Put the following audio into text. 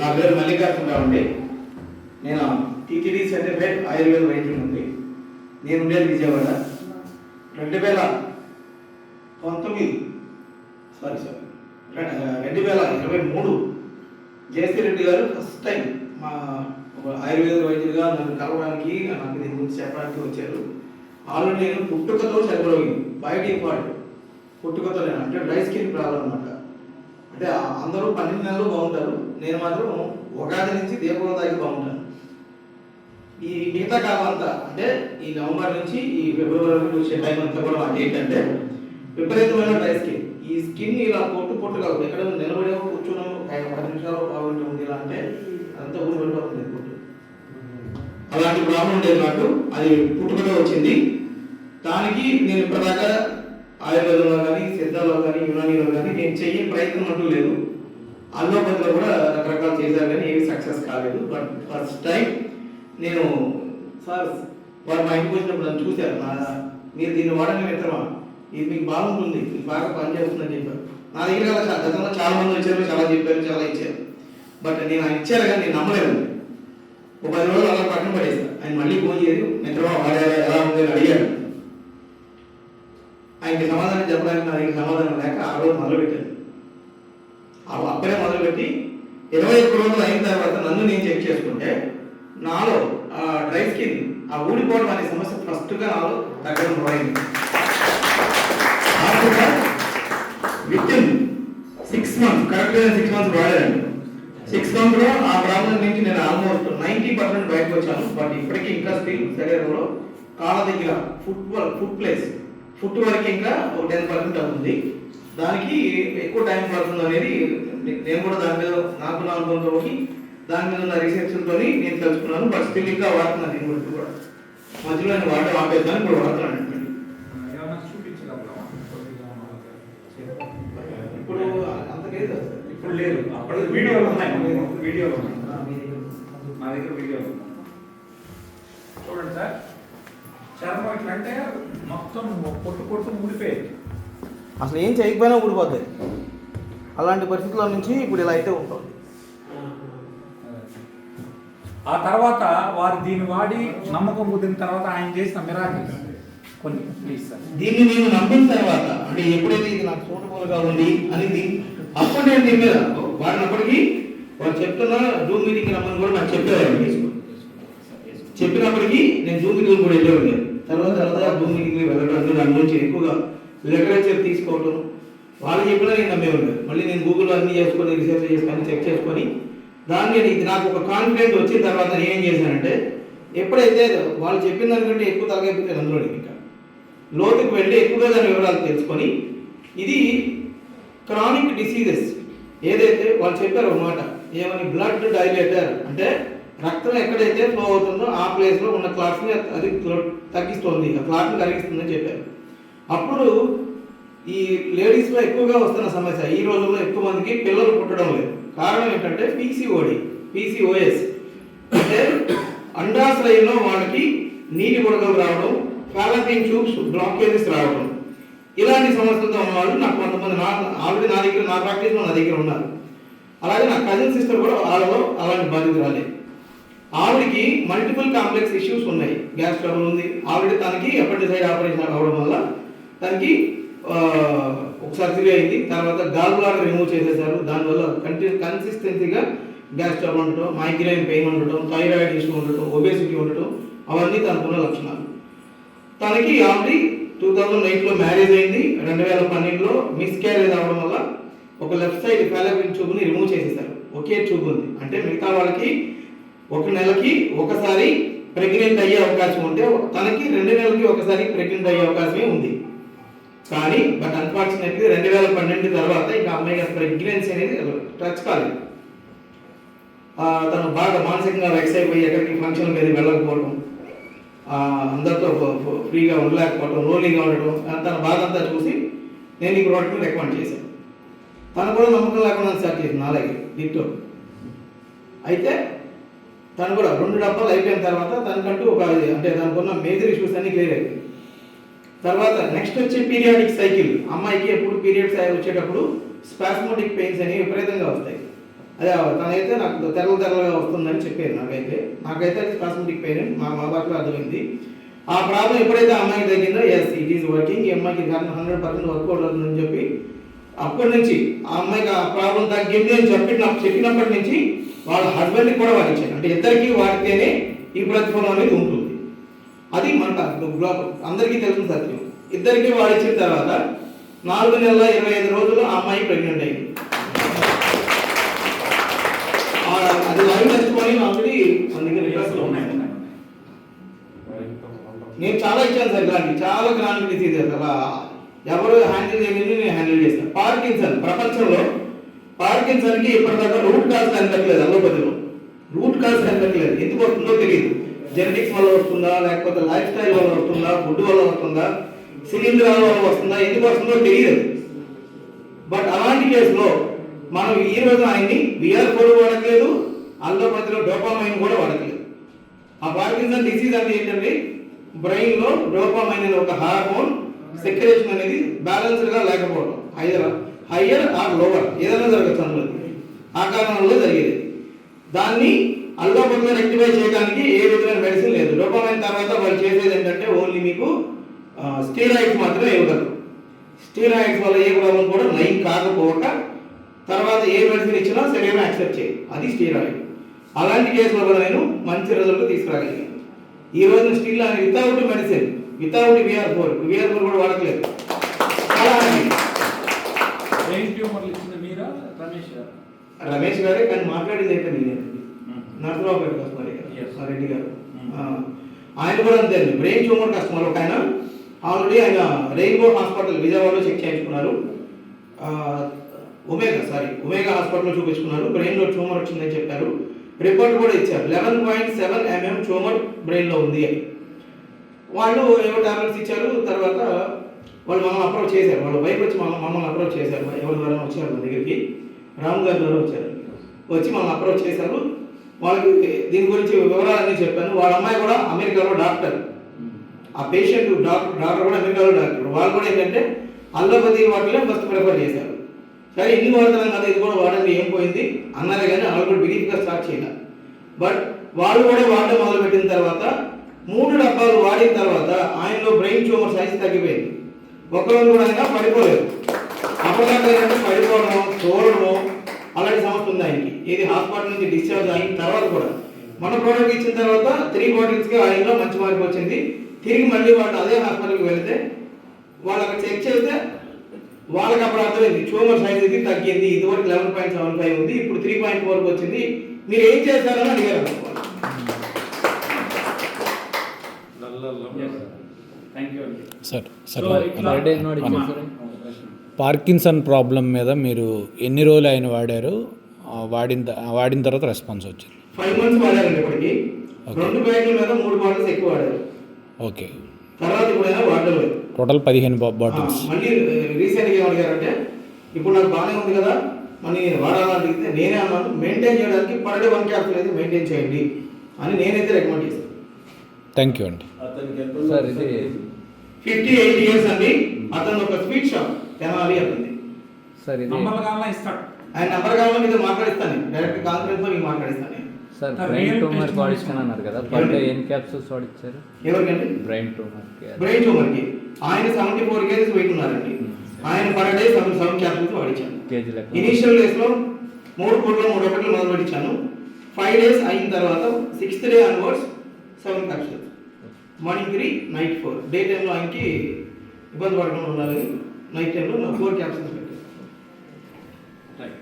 నా పేరు మల్లికార్జునరావు అండి. నేను టీటీడీ సర్టిఫైడ్ ఆయుర్వేద వైద్యుడు ఉంది నేను ఉండేది విజయవాడ. రెండు వేల పంతొమ్మిది సారీ సారీ రెండు వేల ఇరవై మూడు జయశ్రీ రెడ్డి గారు ఫస్ట్ టైం మా ఆయుర్వేద వైద్యుడిగా నన్ను కలవడానికి నాకు దీని గురించి చెప్పడానికి వచ్చారు. వాళ్ళు నేను పుట్టుకతో చనిపోయింది బయటికి పాడు పుట్టుకతో నేను అంటే డ్రై స్కిన్ ప్రాబ్లం అనమాట అంటే అందరూ పన్నెండు నెలలు బాగుంటారు. నేను మాత్రం ఉగాది నుంచి దీపావళి దాకా బాగుంటాను. ఈ మిగతా కాలం అంతా అంటే ఈ నవంబర్ నుంచి ఈ ఫిబ్రవరి వరకు వచ్చే టైం అంతా కూడా మాకు ఏంటంటే విపరీతమైన డ్రై స్కిన్. ఈ స్కిన్ ఇలా పొట్టు పొట్టుగా కాదు ఎక్కడ నిలబడే కూర్చున్నాము ఒక పది నిమిషాలు బాగుంటుంది ఉంది ఇలా అంటే అంతా ఊరు వెళ్ళిపోతుంది పొట్టు. అలాంటి ప్రాబ్లం ఉండేది నాకు. అది పుట్టుకతో వచ్చింది. దానికి నేను ఇప్పటిదాకా ఆయుర్వేదంలో కానీ సిద్ధంలో కానీ యునానీలో కానీ నేను చెయ్యని ప్రయత్నం అంటూ లేదు. అల్లోపతిలో కూడా రకరకాలు చేశారు కానీ ఏమి సక్సెస్ కాలేదు. బట్ ఫస్ట్ టైం నేను సార్ వారు మా ఇంటికి వచ్చినప్పుడు నన్ను చూశారు. నా మీరు దీన్ని వాడని మిత్రమా ఇది మీకు బాగుంటుంది. ఇది బాగా పనిచేస్తుందని చెప్పారు. నా దగ్గర కూడా గతంలో చాలా మంది వచ్చారు చాలా చెప్పారు చాలా ఇచ్చారు. బట్ నేను ఆయన ఇచ్చారు కానీ నేను నమ్మలేదు. ఒక పది రోజులు అలా పక్కన పడేసాను ఆయన మళ్ళీ ఫోన్ చేసి మిత్రమా వాడారా ఎలా ఉంది? అడిగాడు. ఆయనకి సమాధానం చెప్పడానికి నా దగ్గర సమాధానం లేక ఆ రోజు మొదలుపెట్టాను. ఆ అప్పుడే మొదలుపెట్టి ఇరవై ఒక్క రోజులు అయిన తర్వాత నన్ను నేను చెక్ చేసుకుంటే నాలో ఆ డ్రై స్కిన్ ఆ ఊడిపోవడం అనే సమస్య ఫస్ట్గా నాలో తగ్గడం మొదలైంది. విత్ ఇన్ సిక్స్ మంత్స్ కరెక్ట్గా సిక్స్ మంత్స్ వాడాను సిక్స్ మంత్లో ఆ ప్రాబ్లం నుంచి నేను ఆల్మోస్ట్ నైన్టీ పర్సెంట్ బయటకు వచ్చాను. బట్ ఇప్పటికీ ఇంకా స్టిల్ శరీరంలో కాళ్ళ దగ్గర ఫుట్ ఫుట్ ప్లేస్ ఫుట్ వరకు ఇంకా ఒక టెన్ పర్సెంట్ అవుతుంది. దానికి ఎక్కువ టైం పడుతుంది అనేది నేను కూడా దాని మీద నాకు నా అనుభవంతో దాని మీద ఉన్న రీసెర్చ్తో నేను తెలుసుకున్నాను. బట్ స్టిల్ ఇంకా వాడుతున్నాను నేను కూడా కూడా. మధ్యలో నేను వాడడం ఆపేద్దాను ఇప్పుడు వాడుతున్నాను? ఇప్పుడు అంత లేదు ఇప్పుడు లేదు. అప్పుడు వీడియోలు ఉన్నాయి. వీడియోలు ఉన్నాయి. మా దగ్గర వీడియోలు ఉన్నాయి. చూడండి సార్. చర్మం ఇట్లా అంటే మొత్తం పొట్టు పొట్టు ఊడిపోయేది అసలు ఏం చేయకపోయినా ఊడిపోతాయి అలాంటి పరిస్థితుల నుంచి ఇప్పుడు ఇలా అయితే ఉంటుంది. ఆ తర్వాత వారు దీన్ని వాడి నమ్మకం కుదిరిన తర్వాత ఆయన చేసిన మిరాకిల్స్ కొన్ని ప్లీజ్ సార్ దీన్ని నేను నమ్మిన తర్వాత అంటే ఎప్పుడైతే ఇది నాకు సూటబుల్గా ఉంది అనేది అప్పుడు నేను దీని మీద వాడినప్పటికీ వాళ్ళు చెప్తున్న జూమ్ మీటింగ్ రమ్మని కూడా నాకు చెప్పేవారు చెప్పినప్పటికీ నేను జూమ్ మీటింగ్ కూడా వెళ్ళేవాడిని తర్వాత తర్వాత జూమ్ మీటింగ్ వెళ్ళడం అంటే దాని గురించి ఎక్కువగా లిటరేచర్ తీసుకోవడం వాళ్ళు చెప్పినా నేను నమ్మేవాడిని మళ్ళీ నేను గూగుల్లో అన్ని చేసుకొని రీసెర్చ్ చేసుకొని చెక్ చేసుకొని దాన్ని ఇది నాకు ఒక కాన్ఫిడెంట్ వచ్చిన తర్వాత నేను ఏం చేశానంటే ఎప్పుడైతే వాళ్ళు చెప్పిన దానికంటే ఎక్కువ తలగైపోయింది అందులో ఇంకా. లోతుకు వెళ్ళి ఎక్కువగా దాని వివరాలు తెలుసుకొని ఇది క్రానిక్ డిసీజెస్ ఏదైతే వాళ్ళు చెప్పారు ఒక మాట ఏమని బ్లడ్ డైలేటర్ అంటే రక్తం ఎక్కడైతే ఫ్లో అవుతుందో ఆ ప్లేస్లో ఉన్న క్లాట్స్ని అది తగ్గిస్తుంది ఆ క్లాట్ని కలిగిస్తుందని చెప్పారు. అప్పుడు ఈ లేడీస్లో ఎక్కువగా వస్తున్న సమస్య ఈ రోజుల్లో ఎక్కువ మందికి పిల్లలు పుట్టడం లేదు. కారణం ఏంటంటే పీసీఓడి పీసీఓఎస్ అంటే అండాశ్రయంలో వాళ్ళకి నీటి బుడగలు రావడం ఫాలపిన్ ట్యూబ్స్ బ్లాకేజెస్ రావడం. ఇలాంటి సమస్యలతో ఉన్నవాళ్ళు నాకు కొంతమంది నా ఆల్రెడీ నా దగ్గర నా ప్రాక్టీస్లో నా దగ్గర ఉన్నారు. అలాగే నా కజిన్ సిస్టర్ కూడా వాళ్ళలో అలాంటి రాలేదు. ఆవిడకి మల్టిపుల్ కాంప్లెక్స్ ఇష్యూస్ ఉన్నాయి. గ్యాస్ ట్రబుల్ ఉంది. ఆల్రెడీ తనకి అపెండిసైడ్ ఆపరేషన్ అవ్వడం వల్ల తనకి ఒకసారి క్లియర్ అయింది. తర్వాత గాల్ బ్లాడర్ రిమూవ్ చేసేసారు దానివల్ల కంటిన్యూ కన్సిస్టెన్సీగా గ్యాస్ ట్రబుల్ ఉండటం మైగ్రైన్ పెయిన్ ఉండటం థైరాయిడ్ ఇష్యూ ఉండటం ఒబేసిటీ ఉండటం అవన్నీ తనకున్న లక్షణాలు. తనకి ఆల్రెడీ టూ థౌజండ్ నైన్లో మ్యారేజ్ అయింది. రెండు వేల పన్నెండులో మిస్ క్యారేజ్ అవడం వల్ల ఒక లెఫ్ట్ సైడ్ ఫెలపిన్ చూపుని రిమూవ్ చేసేసారు ఒకే చూపు ఉంది. అంటే మిగతా వాళ్ళకి ఒక నెలకి ఒకసారి ప్రెగ్నెంట్ అయ్యే అవకాశం ఉంటే తనకి రెండు నెలలకి ఒకసారి ప్రెగ్నెంట్ అయ్యే అవకాశమే ఉంది. కానీ బట్ అన్ఫార్చునేట్లీ రెండు వేల పన్నెండు తర్వాత ఇంకా అమ్మాయి ప్రెగ్నెన్సీ అనేది టచ్ కాలేదు. తను బాగా మానసికంగా వెక్స్ అయిపోయి ఎక్కడికి ఫంక్షన్ మీద వెళ్ళకపోవడం అందరితో ఫ్రీగా ఉండలేకపోవడం లోలీగా ఉండడం తన బాధ అంతా చూసి నేను ఈ ప్రోడక్ట్ని రికమెండ్ చేశాను. తను కూడా నమ్మకం లేకుండా స్టార్ట్ చేసింది అలాగే డిట్టో అయితే తను కూడా రెండు డబ్బాలు అయిపోయిన తర్వాత తనకంటూ ఒక అంటే తనకున్న మేజర్ ఇష్యూస్ అన్ని క్లియర్ అయిపోయింది తర్వాత నెక్స్ట్ వచ్చే పీరియాడిక్ సైకిల్ అమ్మాయికి ఎప్పుడు పీరియడ్స్ వచ్చేటప్పుడు స్పాస్మోటిక్ పెయిన్స్ అనేవి విపరీతంగా వస్తాయి. అదే తనైతే నాకు తెరలు తెరలుగా వస్తుందని చెప్పారు నాకైతే. నాకైతే అది స్పాస్మోటిక్ పెయిన్ మా మా బాటలో అర్థమైంది. ఆ ప్రాబ్లం ఎప్పుడైతే అమ్మాయికి తగ్గిందో ఎస్ ఇట్ ఈస్ వర్కింగ్ ఈ అమ్మాయికి హండ్రెడ్ పర్సెంట్ వర్కౌట్ అవుతుందని చెప్పి అప్పటి నుంచి ఆ అమ్మాయికి ఆ ప్రాబ్లం తగ్గింది అని నాకు చెప్పినప్పటి నుంచి వాళ్ళ హస్బెండ్కి కూడా వాడించారు అంటే ఇద్దరికి వాడితేనే ఈ ప్రతిఫలం అనేది ఉంటుంది. అది మన అందరికీ తెలిసిన సత్యం. ఇద్దరికి వాడిచ్చిన తర్వాత నాలుగు నెలల ఇరవై ఐదు రోజులు ఆ అమ్మాయి ప్రెగ్నెంట్ అయింది. అది లైవ్ తెచ్చుకొని ఆల్రెడీ మన దగ్గర ఉన్నాయి. నేను చాలా ఇచ్చాను సార్ ఇలాంటి చాలా గ్రాండ్ డిసీజ్ అసలు ఎవరు హ్యాండిల్ చేయలేదు నేను హ్యాండిల్ చేస్తాను పార్కిన్సన్ ప్రపంచంలో పార్కిన్సన్కి ఇప్పటిదాకా రూట్ కాల్స్ కనిపెట్టలేదు అలోపతిలో రూట్ కాల్స్ కనిపెట్టలేదు. ఎందుకు వస్తుందో తెలియదు. జెనెటిక్స్ వల్ల వస్తుందా లేకపోతే లైఫ్ స్టైల్ వల్ల వస్తుందా ఫుడ్ వల్ల వస్తుందా సిలిండర్ వల్ల వస్తుందా ఎందుకు వస్తుందో తెలియదు. బట్ అలాంటి కేసులో మనం ఈ రోజు ఆయన్ని బిఆర్ కూడా వాడట్లేదు అల్లోపతిలో డోపామైన్ కూడా వాడట్లేదు. ఆ పార్కిన్సన్ డిసీజ్ అంటే ఏంటంటే బ్రెయిన్లో డోపామైన్ అనే ఒక హార్మోన్ సెక్రేషన్ అనేది బ్యాలెన్స్డ్గా లేకపోవడం. హైయర్ హయ్యర్ ఆర్ లోవర్ ఏదైనా జరగచ్చు అందులో. ఆ కారణంలో జరిగేది. దాన్ని అల్లోపతిలో రెక్టిఫై చేయడానికి ఏ విధమైన మెడిసిన్ లేదు. డోపామైన్ తర్వాత వాళ్ళు చేసేది ఏంటంటే ఓన్లీ మీకు స్టీరాయిడ్స్ మాత్రమే ఇవ్వగలరు. స్టీరాయిడ్స్ వల్ల ఏ ప్రాబ్లం కూడా నయం కాకపోక తర్వాత ఏ మెడిసిన్ ఇచ్చినా శరీరం యాక్సెప్ట్ చేయదు. అది స్టీరాయిడ్ అలాంటి కేసులో కూడా నేను మంచి రిజల్ట్ తీసుకురాగలిగాను. ఈ రోజు still without medicine without VR four VR four కూడా వాడట్లేదు. రమేష్ గారే కానీ మాట్లాడింది అయితే నేనే. నరసరావు గారి కస్టమర్ Yes. రెడ్డి గారు. ఆయన కూడా అంతే బ్రెయిన్ ట్యూమర్ కస్టమర్ ఒక ఆయన. ఆల్రెడీ ఆయన రెయిన్బో హాస్పిటల్ విజయవాడలో చెక్ చేయించుకున్నారు. ఒమేగా సారీ ఒమేగా హాస్పిటల్లో చూపించుకున్నారు. బ్రెయిన్లో ట్యూమర్ వచ్చిందని చెప్పారు. రిపోర్ట్ కూడా ఇచ్చారు. Eleven point seven MM tumour బ్రెయిన్లో ఉంది అని. వాళ్ళు ఏవో టాబ్లెట్స్ ఇచ్చారు. తర్వాత వాళ్ళు మమ్మల్ని అప్రోచ్ చేశారు. వాళ్ళ వైఫ్ వచ్చి మమ్మల్ని మమ్మల్ని అప్రోచ్ చేశారు. ఎవరి ద్వారా వచ్చారు? మన దగ్గరికి. రామ్ గారి ద్వారా వచ్చారు. వచ్చి మమ్మల్ని అప్రోచ్ చేశారు. వాళ్ళకి దీని గురించి వివరాలన్నీ చెప్పాను. వాళ్ళ అమ్మాయి కూడా అమెరికాలో డాక్టర్. ఆ పేషెంట్ డాక్టర్ డాక్టర్ కూడా అమెరికాలో డాక్టర్. వాళ్ళు కూడా ఏంటంటే అల్లోపతి వాటిలో ఫస్ట్ ప్రిఫర్ చేశారు. సరే ఇన్ని వాడుతున్నాం కదా ఇది కూడా వాడండి ఏం పోయింది? అన్నారే కానీ వాళ్ళు కూడా బిలీఫ్గా స్టార్ట్ చేయాలి. బట్ వాళ్ళు కూడా వాడడం మొదలుపెట్టిన తర్వాత మూడు డబ్బాలు వాడిన తర్వాత ఆయనలో బ్రెయిన్ ట్యూమర్ సైజ్ తగ్గిపోయింది. ఒక్కరోజు కూడా ఆయన పడిపోలేదు. చూడడము అలాంటి సమస్య ఉంది ఆయనకి? ఇది హాస్పిటల్ నుంచి డిశ్చార్జ్ అయిన తర్వాత కూడా. మన ప్రోడక్ట్ ఇచ్చిన తర్వాత త్రీ బాటిల్స్కి ఆయనలో మంచి మార్పు వచ్చింది. తిరిగి మళ్ళీ వాళ్ళు అదే హాస్పిటల్కి వెళ్తే వాళ్ళు అక్కడ చెక్ చేస్తే వాళ్ళకి అప్పుడు అర్థమైంది ట్యూమర్ సైజ్ ఇది తగ్గింది ఇదివరకు లెవెన్ పాయింట్ సెవెన్ ఫైవ్ ఉంది ఇప్పుడు త్రీ పాయింట్ ఫోర్కి వచ్చింది. మీరు ఏం చేస్తారని అడిగారు సార్ సార్. పార్కిన్సన్ ప్రాబ్లం మీద మీరు ఎన్ని రోజులు ఆయన వాడారు? వాడిన వాడిన తర్వాత రెస్పాన్స్ వచ్చింది. ఫైవ్ మంత్స్ వాడారండి ఇప్పటికి. రెండు బ్యాగుల మీద మూడు బాటిల్స్ ఎక్కువ వాడారు. ఓకే. తర్వాత ఇప్పుడైనా వాడడం లేదు టోటల్ పదిహేను బాటిల్స్. మళ్ళీ రీసెంట్గా ఏం అడిగారంటే ఇప్పుడు నాకు బాగానే ఉంది కదా మళ్ళీ నేను వాడాలని అడిగితే నేనే అన్నాను మెయింటైన్ చేయడానికి పర్ డే వన్ క్యాప్సూల్ అయితే మెయింటైన్ చేయండి అని నేనైతే రికమెండ్ చేశాను. థ్యాంక్ యూ అండి. సార్ ఇది ఫిఫ్టీ ఎయిట్ ఇయర్స్ అండి. అతను ఒక స్వీట్ షాప్ తెనాలి అతన్ని సార్ ఇస్తాడు. ఆయన నెంబర్ కావాలని మీతో మాట్లాడిస్తాను డైరెక్ట్ కాన్ఫరెన్స్లో మీకు మాట్లాడిస్తాను. సార్ బ్రెయిన్ ట్యూమర్ వాడిస్తాను అన్నారు కదా. పర్ డే ఎన్ని క్యాప్సూల్స్ వాడిచ్చారు? ఎవరికండి? బ్రెయిన్ ట్యూమర్కి బ్రెయిన్ ట్యూమర్కి ఆయన సెవెంటీ ఫోర్ కేజెస్ వెయిట్ ఉన్నారండి ఆయన per day seven seven capsules వాడించాను KG లెక్క ఇనీషియల్ డేస్లో మూడు పూటలు మూడు ఒకట్లు మొదలు పెట్టించాను ఫైవ్ డేస్ అయిన తర్వాత sixth day onwards seven capsules morning three night four day టైంలో ఆయనకి ఇబ్బంది పడకుండా ఉండాలని నైట్ టైంలో ఫోర్ క్యాప్సూల్స్